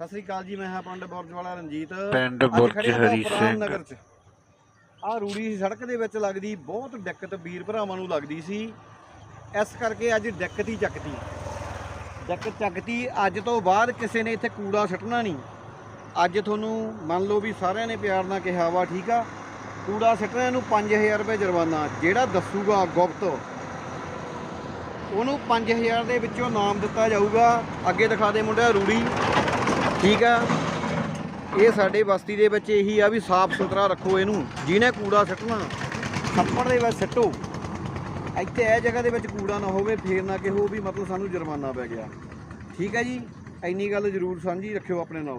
ਸਤਿ ਸ੍ਰੀ ਅਕਾਲ ਜੀ ਮੈਂ ਹਾਂ ਪਿੰਡ ਬੁਰਜਵਾਲਾ ਰਣਜੀਤ। ਪਿੰਡ ਬੁਰਜ ਹਰੀ ਸਿੰਘ। ਆ ਰੂੜੀ ਸੜਕ ਦੇ ਵਿੱਚ ਲੱਗਦੀ ਬਹੁਤ ਦਿੱਕਤ ਵੀਰ ਭਰਾਵਾਂ ਨੂੰ ਲੱਗਦੀ ਸੀ। ਇਸ ਕਰਕੇ ਅੱਜ ਦਿੱਕਤ ਹੀ ਚੱਕਤੀ ਦਿੱਕਤ ਚੱਕਤੀ ਅੱਜ ਤੋਂ ਬਾਅਦ ਕਿਸੇ ਨੇ ਇੱਥੇ ਕੂੜਾ ਸੱਟਣਾ ਨਹੀਂ। ਅੱਜ ਤੁਹਾਨੂੰ ਮੰਨ ਲਓ ਵੀ ਸਾਰਿਆਂ ਨੇ ਪਿਆਰ ਨਾਲ ਕਿਹਾ ਵਾ ਠੀਕ ਆ? ਕੂੜਾ ਸੱਟਣ ਨੂੰ 5000 ਰੁਪਏ ਜੁਰਮਾਨਾ ਜਿਹੜਾ ਦੱਸੂਗਾ ਗੁਪਤ। ਉਹਨੂੰ 5000 ਦੇ ਵਿੱਚੋਂ ਨਾਮ ਦਿੱਤਾ ਜਾਊਗਾ। ਅੱਗੇ ਦਿਖਾ ਦੇ ਮੁੰਡਿਆ ਰੂੜੀ। ਠੀਕ ਆ? ਇਹ ਸਾਡੇ ਬਸਤੀ ਦੇ ਵਿੱਚ ਇਹੀ ਆ ਵੀ ਸਾਫ਼ ਸੁਥਰਾ ਰੱਖੋ ਇਹਨੂੰ, ਜਿਹਨੇ ਕੂੜਾ ਸੱਟਣਾ। ਛੱਪੜ ਦੇ ਵਿੱਚ ਸੱਟੋ। ਇੱਥੇ ਇਹ ਜਗ੍ਹਾ ਦੇ ਵਿੱਚ ਕੂੜਾ ਨਾ ਹੋਵੇ, ਫੇਰ ਨਾ ਕਿਹੋ ਵੀ ਮਤਲਬ ਸਾਨੂੰ ਜੁਰਮਾਨਾ ਪੈ ਗਿਆ। ਠੀਕ ਹੈ ਜੀ? ਇੰਨੀ ਗੱਲ ਜ਼ਰੂਰ ਸਾਂਝੀ ਰੱਖਿਓ ਆਪਣੇ ਨਾਲ।